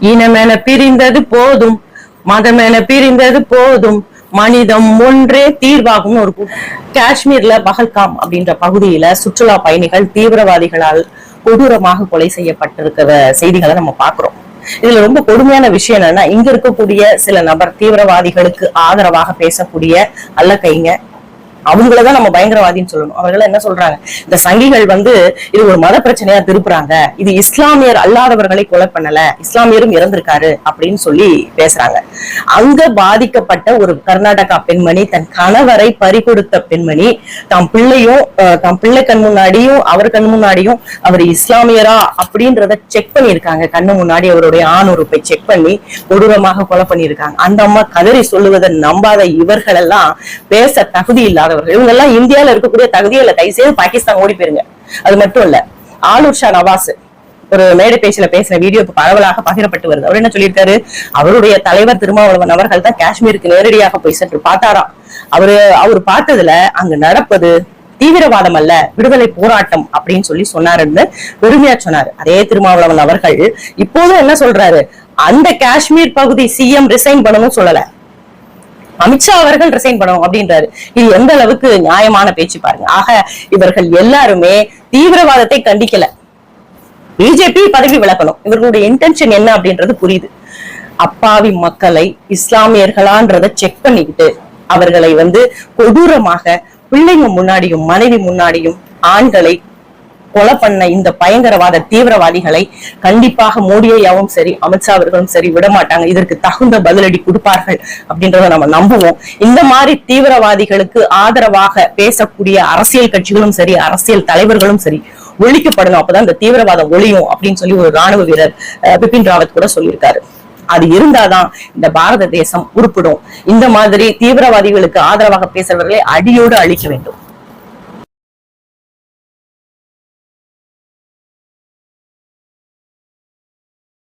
இனமென பிரிந்தது போதும் மதமென பிரிந்தது போதும் மனிதம் ஒன்றே தீர்வாகும்னு ஒரு காஷ்மீர்ல பகல்காம் அப்படின்ற பகுதியில சுற்றுலா பயணிகள் தீவிரவாதிகளால் கொடூரமாக கொலை செய்யப்பட்டிருக்கிற செய்திகளை நம்ம பாக்குறோம் இதுல ரொம்ப கொடுமையான விஷயம் என்னன்னா இங்க இருக்கக்கூடிய சில நபர் தீவிரவாதிகளுக்கு ஆதரவாக பேசக்கூடிய அல்ல கைங்க. அவங்களதான் நம்ம பயங்கரவாதின்னு சொல்லணும். அவர்கள் என்ன சொல்றாங்க? இந்த சங்கிகள் வந்து இது ஒரு மத பிரச்சனையா திருப்புறாங்க. இது இஸ்லாமியர் அல்லாதவர்களை கொலை பண்ணல. இஸ்லாமியரும் இறந்திருக்காரு அப்படின்னு சொல்லி பேசுறாங்க. அங்க பாதிக்கப்பட்ட ஒரு கர்நாடகா பெண்மணி தன் கணவரை பறிகொடுத்த பெண்மணி தம் பிள்ளையும் அஹ், தம் பிள்ளை கண் முன்னாடியும் அவர் கண் முன்னாடியும் அவர் இஸ்லாமியரா அப்படின்றத செக் பண்ணியிருக்காங்க. கண்ணு முன்னாடி அவருடைய ஆணுறுப்பை செக் பண்ணி கொடூரமாக கொலை பண்ணியிருக்காங்க. அந்த அம்மா கதறி சொல்லுவதை நம்பாத இவர்கள் எல்லாம் பேச தகுதி இல்லாதவர்கள் இவங்க எல்லாம் இந்தியால இருக்கக்கூடிய தகுதியில இல்ல. பாகிஸ்தான் ஓடி போயிருங்க. அது மட்டும் இல்ல. ஆலூர் ஷா நவாஸ் ஒரு மேடை பேச்சுல பேசின வீடியோ இப்ப பரவலாக பகிரப்பட்டு வருது. அவர் என்ன சொல்லியிருக்காரு? அவருடைய தலைவர் திருமாவளவன் அவர்கள் தான் காஷ்மீருக்கு நேரடியாக போய் சென்று பார்த்தாராம். அவரு அவர் பார்த்ததுல அங்க நடப்பது தீவிரவாதம் அல்ல விடுதலை போராட்டம் அப்படின்னு சொல்லி சொன்னாருன்னு பெருமையா சொன்னாரு. அதே திருமாவளவன் அவர்கள் இப்போதும் என்ன சொல்றாரு? அந்த காஷ்மீர் பகுதி சிஎம் ரிசைன் பண்ணணும் சொல்லல. அமித்ஷா அவர்கள் ரிசைன் பண்ணணும் அப்படின்றாரு. இது எந்த அளவுக்கு நியாயமான பேச்சு பாருங்க. ஆக இவர்கள் எல்லாருமே தீவிரவாதத்தை கண்டிக்கல. பிஜேபி பதவி விலகணும். இவர்களுடைய இன்டென்ஷன் என்ன அப்படின்றது புரியுது. அப்பாவி மக்களை இஸ்லாமியர்களான்றத செக் பண்ணிக்கிட்டு அவர்களை வந்து கொடூரமாக பிள்ளைங்க முன்னாடியும் மனைவி முன்னாடியும் ஆண்களை கொலை பண்ண இந்த பயங்கரவாத தீவிரவாதிகளை கண்டிப்பாக மோடியாவும் சரி அமித்ஷா அவர்களும் சரி விட மாட்டாங்க இதற்கு தகுந்த பதிலடி கொடுப்பார்கள் அப்படின்றத நம்ம நம்புவோம். இந்த மாதிரி தீவிரவாதிகளுக்கு ஆதரவாக பேசக்கூடிய அரசியல் கட்சிகளும் சரி அரசியல் தலைவர்களும் சரி ஒழிக்கப்படணும். அப்பதான் இந்த தீவிரவாதம் ஒழியும் அப்படின்னு சொல்லி ஒரு ராணுவ வீரர் அஹ், பிபின் ராவத் கூட சொல்லியிருக்காரு. அது இருந்தாதான் இந்த பாரத தேசம் உருப்பிடும். இந்த மாதிரி தீவிரவாதிகளுக்கு ஆதரவாக பேசுறவர்களை அடியோடு அழிக்க வேண்டும்.